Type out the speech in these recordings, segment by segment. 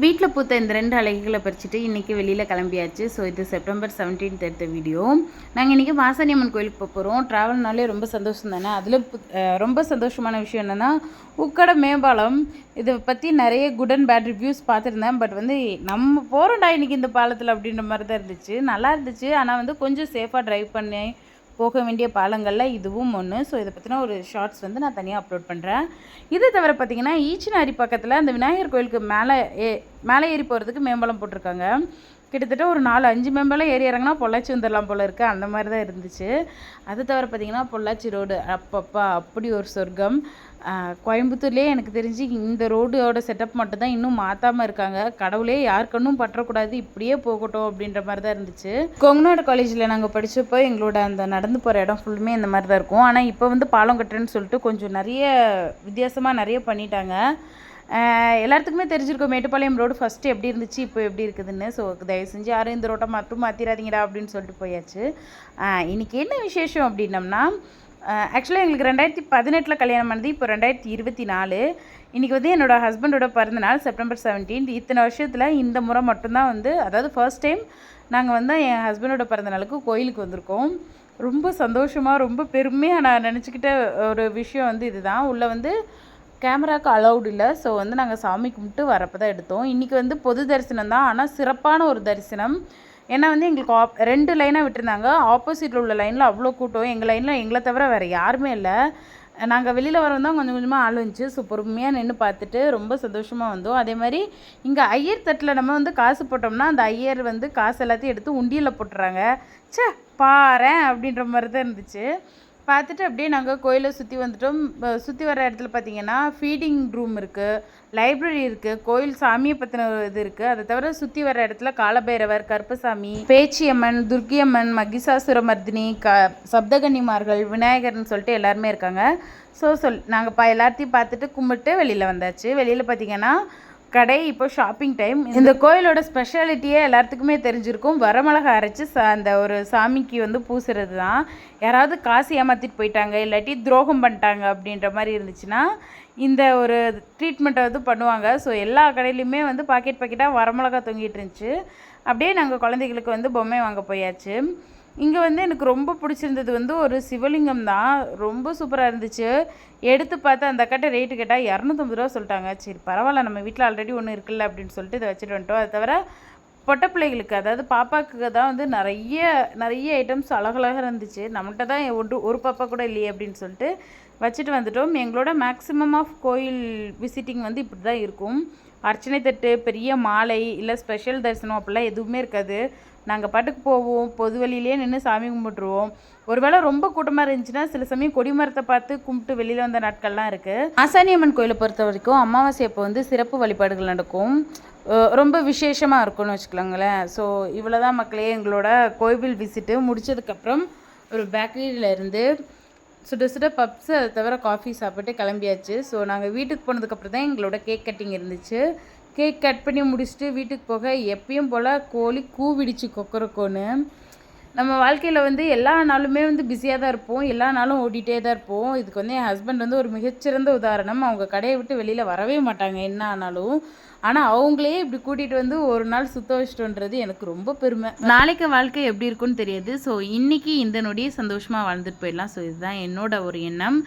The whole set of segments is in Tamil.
வீட்டில் பூத்த இந்த ரெண்டு அழகிகளை பறிச்சுட்டு இன்றைக்கி வெளியில் கிளம்பியாச்சு. ஸோ இது செப்டம்பர் 17th எடுத்த வீடியோ நாங்கள் இன்றைக்கி மாசாணியம்மன் கோயிலுக்கு போக போகிறோம் ட்ராவல்னாலே ரொம்ப சந்தோஷம் தானே? அதில் ரொம்ப சந்தோஷமான விஷயம் என்னென்னா உக்கடை மேம்பாலம் இதை பற்றி நிறைய குட் அண்ட் பேட் ரிவ்யூஸ் பார்த்துருந்தேன். பட் வந்து நம்ம போகிறோம்டா இன்றைக்கி இந்த பாலத்தில் அப்படின்ற மாதிரி தான் இருந்துச்சு. நல்லா இருந்துச்சு. ஆனால் வந்து கொஞ்சம் சேஃபாக ட்ரைவ் பண்ணி போக வேண்டிய பாலங்களில் இதுவும் ஒன்று ஸோ இதை பற்றின ஒரு ஷார்ட்ஸ் வந்து நான் தனியாக அப்லோட் பண்ணுறேன் இது தவிர பார்த்தீங்கன்னா ஈச்சினாரி பக்கத்தில் அந்த விநாயகர் கோயிலுக்கு மேலே ஏ மேலே ஏறி போகிறதுக்கு மேம்பாலம் போட்டிருக்காங்க. கிட்டத்தட்ட ஒரு நாலு அஞ்சு மெம்பர்லாம் ஏறி இறங்கினா பொள்ளாச்சி வந்துடலாம் போல இருக்குது அந்த மாதிரி தான் இருந்துச்சு. அது தவிர பார்த்தீங்கன்னா பொள்ளாச்சி ரோடு அப்பப்பா அப்படி ஒரு சொர்க்கம். கோயம்புத்தூர்லேயே எனக்கு தெரிஞ்சு இந்த ரோடோட செட்டப் மட்டும்தான் இன்னும் மாற்றாமல் இருக்காங்க. கடவுளே யார் கண்ணும் பற்றக்கூடாது இப்படியே போகட்டும் அப்படின்ற மாதிரி தான் இருந்துச்சு. கொங்கநாடு காலேஜில் நாங்கள் படித்தப்போ எங்களோட அந்த நடந்து போகிற இடம் ஃபுல்லுமே இந்த மாதிரி தான் இருக்கும். ஆனால் இப்போ வந்து பாலம் கட்டுறேன்னு சொல்லிட்டு கொஞ்சம் நிறைய வித்தியாசமாக நிறைய பண்ணிட்டாங்க. எல்லாத்துக்குமே தெரிஞ்சிருக்கோம். மேட்டுப்பாளையம் ரோடு ஃபஸ்ட்டு எப்படி இருந்துச்சு இப்போ எப்படி இருக்குதுன்னு. ஸோ தயவு செஞ்சு யாரும் இந்த ரோட்டை மட்டும் மாற்றிடாதீங்கடா அப்படின்னு சொல்லிட்டு போயாச்சு. இன்றைக்கி இன்னைக்கு என்ன விசேஷம் அப்படின்னம்னா ஆக்சுவலாக எங்களுக்கு ரெண்டாயிரத்தி பதினெட்டில் கல்யாணம் பண்ணது இப்போ ரெண்டாயிரத்தி இருபத்தி நாலு. இன்றைக்கி வந்து என்னோடய ஹஸ்பண்டோட பிறந்தநாள் செப்டம்பர் 17 இத்தனை வருஷத்தில் இந்த முறை மட்டும்தான் வந்து அதாவது ஃபர்ஸ்ட் டைம் நாங்கள் வந்து என் ஹஸ்பண்டோட பிறந்தநாளுக்கு கோயிலுக்கு வந்திருக்கோம். ரொம்ப சந்தோஷமாக ரொம்ப பெருமையாக நான் நினச்சிக்கிட்ட ஒரு விஷயம் வந்து இதுதான். உள்ளே வந்து கேமராக்கு அலௌட் இல்லை. ஸோ வந்து நாங்கள் சாமி கும்பிட்டு வரப்போ தான் எடுத்தோம். இன்றைக்கி வந்து பொது தரிசனம் தான். ஆனால் சிறப்பான ஒரு தரிசனம். ஏன்னா வந்து எங்களுக்கு ஆப் ரெண்டு லைனாக விட்டுருந்தாங்க. ஆப்போசிட்டில் உள்ள லைனில் அவ்வளோ கூட்டம். எங்கள் லைனில் எங்களை தவிர வேறு யாருமே இல்லை. நாங்கள் வெளியில் வரோம் தான் கொஞ்சம் கொஞ்சமாக ஆள் வந்துச்சு. ஸோ பொறுமையாக நின்று பார்த்துட்டு ரொம்ப சந்தோஷமாக வந்தோம். அதே மாதிரி இங்கே ஐயர் தட்டில் நம்ம வந்து காசு போட்டோம்னா அந்த ஐயர் வந்து காசு எல்லாத்தையும் எடுத்து உண்டியலில் போட்டுறாங்க. சே பாரேன் அப்படின்ற மாதிரி தான் இருந்துச்சு. பார்த்துட்டு அப்படியே நாங்கள் கோயிலை சுற்றி வந்துட்டோம். சுற்றி வர இடத்துல பார்த்தீங்கன்னா ஃபீடிங் ரூம் இருக்குது லைப்ரரி இருக்குது கோயில் சாமியை பற்றின இது இருக்குது அதை தவிர சுற்றி வர இடத்துல காலபைரவர் கருப்பசாமி பேச்சியம்மன் துர்க்கியம்மன் மகிஷாசுரமர்தினி க சப்தகன்னிமார்கள் விநாயகர்னு சொல்லிட்டு எல்லாருமே இருக்காங்க. ஸோ சொல் நாங்கள் பா எல்லாத்தையும் பார்த்துட்டு கும்பிட்டு வெளியில் வந்தாச்சு. வெளியில் பார்த்தீங்கன்னா கடை இப்போ ஷாப்பிங் டைம் இந்த கோயிலோட ஸ்பெஷாலிட்டியே எல்லாத்துக்குமே தெரிஞ்சிருக்கும். வரமிளகா அரைச்சி சா அந்த ஒரு சாமிக்கு வந்து பூசுறது தான் யாராவது காசு ஏமாற்றிட்டு போயிட்டாங்க இல்லாட்டி துரோகம் பண்ணிட்டாங்க அப்படின்ற மாதிரி இருந்துச்சுன்னா இந்த ஒரு ட்ரீட்மெண்ட்டை வந்து பண்ணுவாங்க. ஸோ எல்லா கடையிலையுமே வந்து பாக்கெட் பாக்கெட்டாக வரமிளகா தொங்கிட்டு இருந்துச்சு. அப்படியே நாங்கள் குழந்தைகளுக்கு வந்து பொம்மை வாங்க போயாச்சு. இங்கே வந்து எனக்கு ரொம்ப பிடிச்சிருந்தது வந்து ஒரு சிவலிங்கம் தான். ரொம்ப சூப்பராக இருந்துச்சு. எடுத்து பார்த்து அந்த அக்கட்ட ரேட்டு கேட்டால் இரநூத்தம்பது ரூபா சொல்லிட்டாங்க. சரி பரவாயில்ல நம்ம வீட்டில் ஆல்ரெடி ஒன்று இருக்குல்ல அப்படின்னு சொல்லிட்டு இதை வச்சுட்டு வந்துட்டோம். அது தவிர பொட்டை பிள்ளைகளுக்கு அதாவது பாப்பாவுக்கு தான் வந்து நிறைய நிறைய ஐட்டம்ஸ் அழகழகாக இருந்துச்சு. நம்மகிட்ட தான் ஒன்று ஒரு பாப்பா கூட இல்லையே அப்படின்னு சொல்லிட்டு வச்சுட்டு வந்துட்டோம். எங்களோட மேக்ஸிமம் ஆஃப் கோயில் விசிட்டிங் வந்து இப்படி தான் இருக்கும். அர்ச்சனை தட்டு பெரிய மாலை இல்லை ஸ்பெஷல் தரிசனம் அப்படிலாம் எதுவுமே இருக்காது. நாங்கள் பாட்டுக்கு போவோம் பொது வழியிலே நின்று சாமி கும்பிட்டுருவோம். ஒருவேளை ரொம்ப கூட்டமாக இருந்துச்சுன்னா சில சமயம் கொடிமரத்தை பார்த்து கும்பிட்டு வெளியில் வந்த நாட்கள்லாம் இருக்குது ஆசானியம்மன் கோயிலை பொறுத்த வரைக்கும் அமாவாசை அப்போ வந்து சிறப்பு வழிபாடுகள் நடக்கும். ரொம்ப விசேஷமாக இருக்கும்னு வச்சுக்கலாங்களேன் ஸோ இவ்வளோ தான் மக்களே எங்களோட கோவில் விசிட்டு முடிச்சதுக்கப்புறம் ஒரு பேக்கரியில் இருந்து சுட சுட பப்ஸ் அதை தவிர காஃபி சாப்பிட்டு கிளம்பியாச்சு. ஸோ நாங்கள் வீட்டுக்கு போனதுக்கப்புறம் தான் எங்களோட கேக் கட்டிங் இருந்துச்சு. கேக் கட் பண்ணி முடிச்சுட்டு வீட்டுக்கு போக எப்பயும் போல் கோழி கூவிடுச்சு கொக்கரக்கோன்னு. நம்ம வாழ்க்கையில் வந்து எல்லா நாளுமே வந்து பிஸியாக தான் இருப்போம். எல்லா நாளும் ஓடிட்டே தான் இருப்போம். இதுக்கு வந்து என் ஹஸ்பண்ட் வந்து ஒரு மிகச்சிறந்த உதாரணம். அவங்க கடையை விட்டு வெளியில் வரவே மாட்டாங்க. என்ன ஆனாலும். ஆனால் அவங்களே இப்படி கூட்டிகிட்டு வந்து ஒரு நாள் சுத்த வச்சிட்டோன்றது எனக்கு ரொம்ப பெருமை. நாளைக்கு வாழ்க்கை எப்படி இருக்கும்னு தெரியாது. ஸோ இன்றைக்கி இந்த நொடியே சந்தோஷமாக வாழ்ந்துட்டு போயிடலாம். ஸோ இதுதான் என்னோட ஒரு எண்ணம்.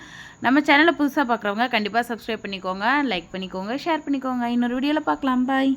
நம்ம சேனலை புதுசாக பார்க்குறவங்க கண்டிப்பாக சப்ஸ்கிரைப் பண்ணிக்கோங்க லைக் பண்ணிக்கோங்க ஷேர் பண்ணிக்கோங்க. இன்னொரு வீடியோவில் பார்க்கலாம் பாய்